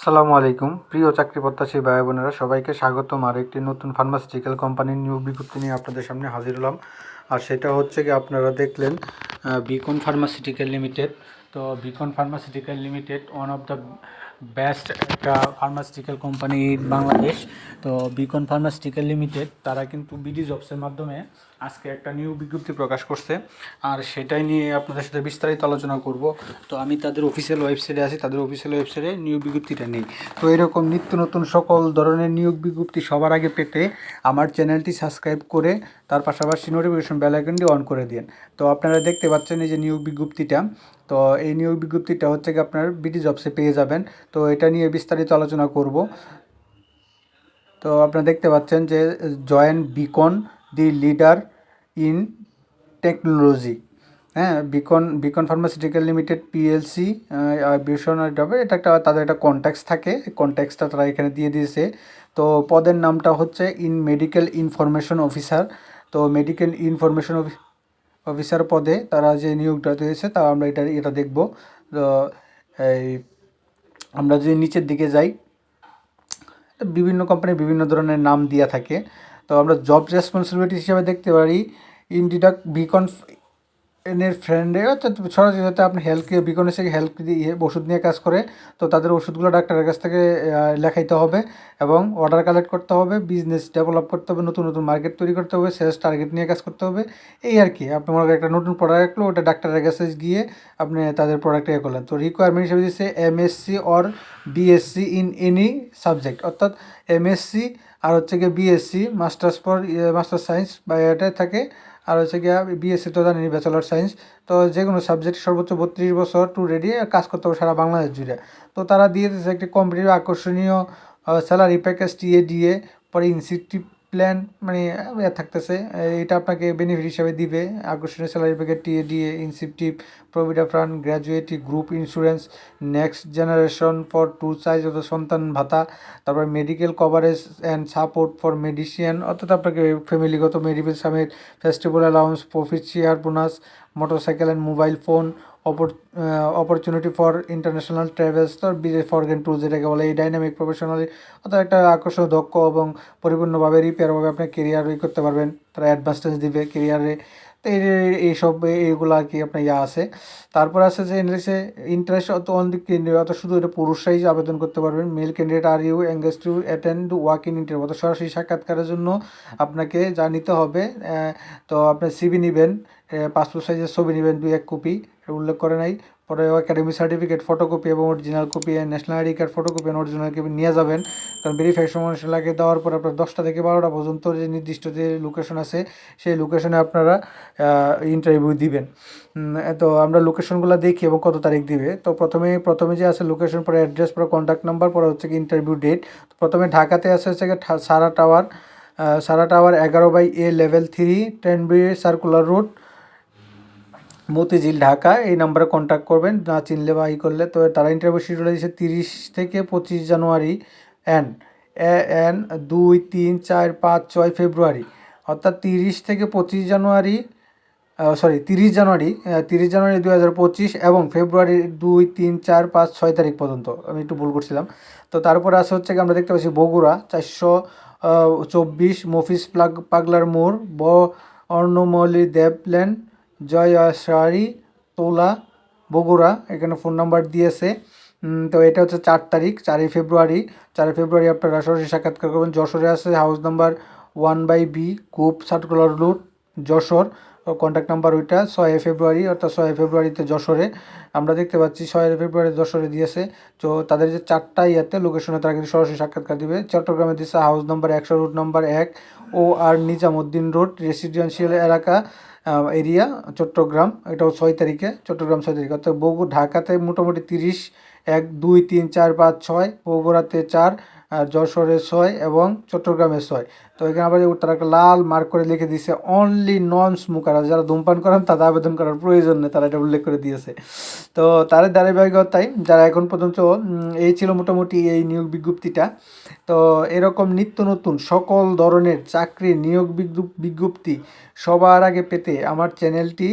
আসসালামু আলাইকুম। প্রিয় চাকরি প্রত্যাশী ভাই বোনেরা, সবাইকে স্বাগতম। আর একটি নতুন ফার্মাসিউটিক্যাল কোম্পানির নিয়োগ বিজ্ঞপ্তি নিয়ে আপনাদের সামনে হাজির হলাম। আর সেটা হচ্ছে কি, আপনারা দেখলেন বিকন ফার্মাসিউটিক্যাল লিমিটেড তো Beacon pharmaceutical limited one of the best একটা ফার্মাসিউটিক্যাল কোম্পানি বাংলাদেশ তো বিকন ফার্মাসিউটিক্যাল লিমিটেড তারা কিন্তু বিডি জবসের মাধ্যমে আজকে একটা নিউ বিজ্ঞপ্তি প্রকাশ করছে। আর সেটাই নিয়ে আপনাদের সাথে বিস্তারিত আলোচনা করব। তো আমি তাদের অফিসিয়াল ওয়েবসাইটে আছি, তাদের অফিসিয়াল ওয়েবসাইটে নিয়োগ বিজ্ঞপ্তিটা নেই। তো এরকম নিত্য নতুন সকল ধরনের নিয়োগ বিজ্ঞপ্তি সবার আগে পেতে আমার চ্যানেলটি সাবস্ক্রাইব করে, তার পাশাপাশি নোটিফিকেশন বেল আইকনটি অন করে দিন। তো আপনারা দেখতে পাচ্ছেন এই যে নিয়োগ বিজ্ঞপ্তিটা। তো এই নিয়োগ বিজ্ঞপ্তিটা হচ্ছে কি আপনার বিডি জবসে পেয়ে যাবেন। তো এটা নিয়ে বিস্তারিত আলোচনা করব। তো আপনারা দেখতে পাচ্ছেন যে, join Beacon the leader in technology. হ্যাঁ Beacon Beacon pharmaceutical limited PLC visionary এটা একটা, তাদের একটা কন্ট্যাক্স থাকে। কন্ট্যাক্সটা তারা এখানে দিয়ে দিয়েছে। তো পদের নামটা হচ্ছে ইন মেডিকেল ইনফরমেশন অফিসার তো মেডিকেল ইনফরমেশন অফিসার পদে তারা যে নিয়োগটা দিয়েছে, তা আমরা এটা এটা দেখব। তো, এই, আমরা যদি নিচের দিকে যাই, বিভিন্ন কোম্পানি বিভিন্ন ধরনের নাম দেওয়া থাকে। তো আমরা জব রেসপন্সিবিলিটি হিসাবে দেখতে পারি ইনডিডাক বিকন এর ফ্রেন্ডে অর্থাৎ সরাসরি হয়তো আপনি হেলথ বিকন এসে হেলথ দিয়ে ওষুধ নিয়ে কাজ করে, তো তাদের ওষুধগুলো ডাক্তারের কাছ থেকে লেখাইতে হবে এবং অর্ডার কালেক্ট করতে হবে বিজনেস ডেভেলপ করতে হবে, নতুন নতুন মার্কেট তৈরি করতে হবে সেলস টার্গেট নিয়ে কাজ করতে হবে, এই আর কি। আপনি মনে একটা নতুন প্রোডাক্ট রাখল, ওটা ডাক্তারের কাছে গিয়ে আপনি তাদের প্রোডাক্ট ইয়ে করলেন। তো রিকোয়ারমেন্ট হিসেবে দিচ্ছে MSc or BSc in any subject অর্থাৎ এমএসসি আর হচ্ছে গিয়ে BSc masters for masters science বা এটাই থাকে। আর হচ্ছে গিয়ে বিএসসি তো জানি ব্যাচেলার সায়েন্স তো যে কোনো সাবজেক্ট সর্বোচ্চ বত্রিশ বছর টু রেডি কাজ করতে হবে সারা বাংলাদেশ জুড়ে। তো তারা দিয়ে দিয়েছে একটি কম্পিটিভ আকর্ষণীয় স্যালারি প্যাকেজ টিএ ডিএ পরে ইনসেন্টিভ প্ল্যান মানে থাকতেছে। এটা আপনাকে বেনিফিট হিসাবে দিবে। আকর্ষণীয় salary package TA DA incentive provident fund gratuity group insurance next generation for two child অর্থাৎ সন্তান ভাতা, তারপর medical coverage and support for medicine অর্থাৎ আপনাকে ফ্যামিলিগত medical summit festival allowance profit share bonus motorcycle and mobile phone opportunity for international travels তো foreign টুল যেটাকে বলে এই ডাইনামিক প্রফেশনালি অর্থাৎ একটা আকর্ষণ, দক্ষ এবং পরিপূর্ণভাবে রিপেয়ারভাবে আপনি কেরিয়ার ই করতে পারবেন। তারা অ্যাডভান্সটেন্স দিবে কেরিয়ারে তো এই এইসব, এইগুলো আর কি আপনার ইয়া আছে। তারপর আছে যে ইংলিশে ইন্টারেস্ট অত অনেক অত শুধু এটা পুরুষরাই আবেদন করতে পারবেন। Male candidate are you engage to attend walk in interview অত সরাসরি সাক্ষাৎকারের জন্য আপনাকে যা নিতে হবে তো আপনার সিবি নেবেন পাসপোর্ট সাইজের ছবি নেবেন, দুই এক কপি উল্লেখ করে নাই। পরে একাডেমি সার্টিফিকেট ফটোকপি এবং original copy national ID card photocopy এবং অরিজিনাল কপি নিয়ে যাবেন। কারণ ভেরিফিকেশন লাগে দেওয়ার পর আপনার দশটা থেকে বারোটা পর্যন্ত যে নির্দিষ্ট যে লোকেশন আছে, সেই লোকেশনে আপনারা ইন্টারভিউ দিবেন। তো আমরা লোকেশনগুলো দেখি এবং কত তারিখ দিবে। তো প্রথমে প্রথমে যে আছে লোকেশন পরে অ্যাড্রেস পরে কন্ট্যাক্ট নাম্বার পরে হচ্ছে কি ইন্টারভিউ ডেট প্রথমে ঢাকাতে আছে হচ্ছে সারা টাওয়ার সারা টাওয়ার এগারো by A level three ten B circular route Motijheel, Dhaka. এই নাম্বারে কন্ট্যাক্ট করবেন, না চিনলে বা ই করলে। তো তারা ইন্টারভিউ শিডিউল দিয়েছে তিরিশ থেকে পঁচিশ জানুয়ারি। এন এন, দুই, তিন, চার, পাঁচ, ছয় ফেব্রুয়ারি। অর্থাৎ তিরিশ থেকে পঁচিশ জানুয়ারি সরি তিরিশ জানুয়ারি তিরিশ জানুয়ারি দু হাজার পঁচিশ এবং ফেব্রুয়ারি দুই, তিন, চার, পাঁচ, ছয় তারিখ পর্যন্ত। আমি একটু ভুল করছিলাম। তো তারপরে আসে হচ্ছে আমরা দেখতে পাচ্ছি বগুড়া, চারশো চব্বিশ মফিস প্লাগ, পাগলার মোড়, ব, অর্ণমলি জয়াশাড়ি তোলা, বগুড়া, এখানে ফোন নাম্বার দিয়েছে। তো এটা হচ্ছে চার তারিখ, চারই ফেব্রুয়ারি। চারই ফেব্রুয়ারি আপনারা সরাসরি সাক্ষাৎকার করবেন। যশোরে আছে house number one by B coop circular route Jessore. Contact number ওইটা, ছয় ফেব্রুয়ারি, অর্থাৎ ছয় ফেব্রুয়ারিতে যশোরে। আমরা দেখতে পাচ্ছি ছয় ফেব্রুয়ারি যশোরে দিয়েছে। তো তাদের যে চারটা ইয়াতে লোকেশনে তারা কিন্তু সরাসরি সাক্ষাৎকার দিবে। চট্টগ্রামে দিচ্ছে হাউস নাম্বার একশো রুট নাম্বার এক ও আর নিজামুদ্দিন রোড রেসিডেন্সিয়াল এলাকা। এরিয়া, চট্টগ্রাম, এটাও ছয় তারিখে, চট্টগ্রাম ছয় তারিখে। অর্থাৎ বগু ঢাকাতে মোটামুটি তিরিশ, এক, দুই, তিন, চার, পাঁচ, ছয়, বগুড়াতে চার যশোরে ছয় এবং চট্টগ্রামে ছয়। তো এখানে আবার তারা একটা লাল মার্ক করে লিখে দিয়েছে অনলি নন স্মোকার যারা ধূমপান করেন, তাদের আবেদন করার প্রয়োজন নেই, তারা এটা উল্লেখ করে দিয়েছে। তো তাদের ধারাবাহিকতায় যারা এখন পর্যন্ত এই ছিল মোটামুটি এই নিয়োগ বিজ্ঞপ্তিটা। তো এরকম নিত্য নতুন সকল ধরনের চাকরি নিয়োগ বিজ্ঞপ্তি সবার আগে পেতে আমার চ্যানেলটি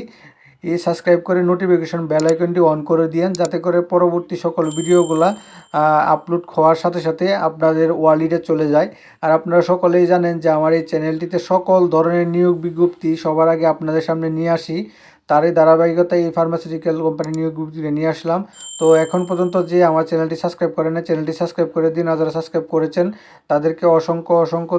এই সাবস্ক্রাইব করে নোটিফিকেশন বেল আইকনটি অন করে দিয়েন, যাতে করে পরবর্তী সকল ভিডিওগুলা আপলোড হওয়ার সাথে সাথে আপনাদের ওয়ালিডে চলে যায়। আর আপনারা সকলেই জানেন যে আমার এই চ্যানেলটিতে সকল ধরনের নিয়োগ বিজ্ঞপ্তি সবার আগে আপনাদের সামনে নিয়ে আসি। তারই ধারাবাহিকতায় এই ফার্মাসিউটিক্যাল কোম্পানি নিয়োগ বিজ্ঞপ্তিটা নিয়ে আসলাম। তো এখন পর্যন্ত যে আমার চ্যানেলটি সাবস্ক্রাইব করেন না চ্যানেলটি সাবস্ক্রাইব করে দিন। আর যারা সাবস্ক্রাইব করেছেন, তাদেরকে অসংখ্য অসংখ্য